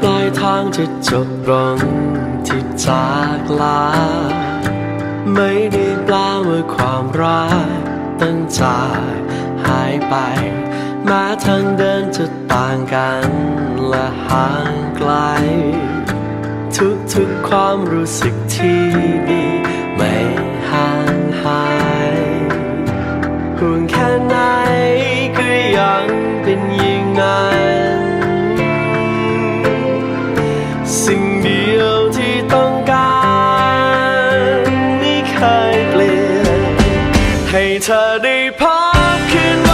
ปลายทางที่จบลงที่จากลา ไม่ได้เปล่าเมื่อความรักตั้งจากหายไป มาทางเดินจะต่างกันและห่างไกล ทุกๆความรู้สึกที่ดีไม่ เธอได้พักขึ้น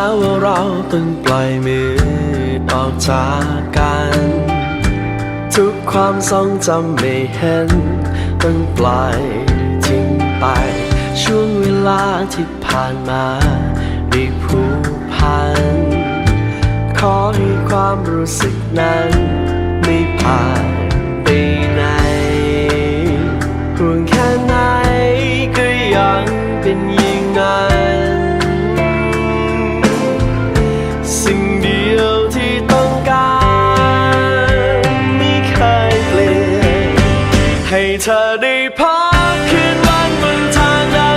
แล้วเราต้องปล่อยมือออกจากกัน ทุกความทรงจำไม่เห็น ต้องปล่อยทิ้งไป ช่วงเวลาที่ผ่านมาได้ผูกพัน ขอให้ความรู้สึกนั้นไม่ผ่าน ได้พักคืนวันบนทาง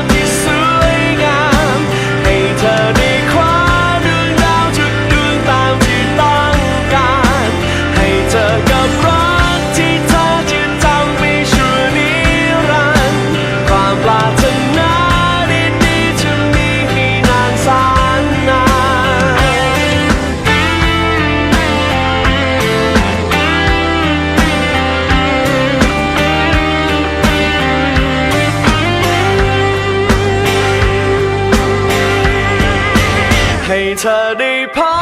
ให้เธอได้พบ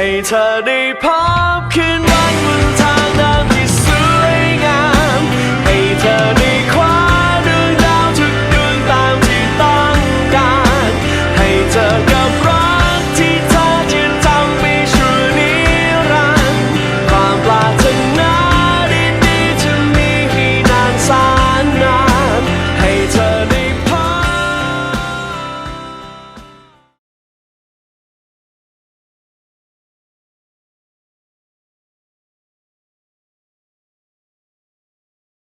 ให้เธอได้พบขึ้นมา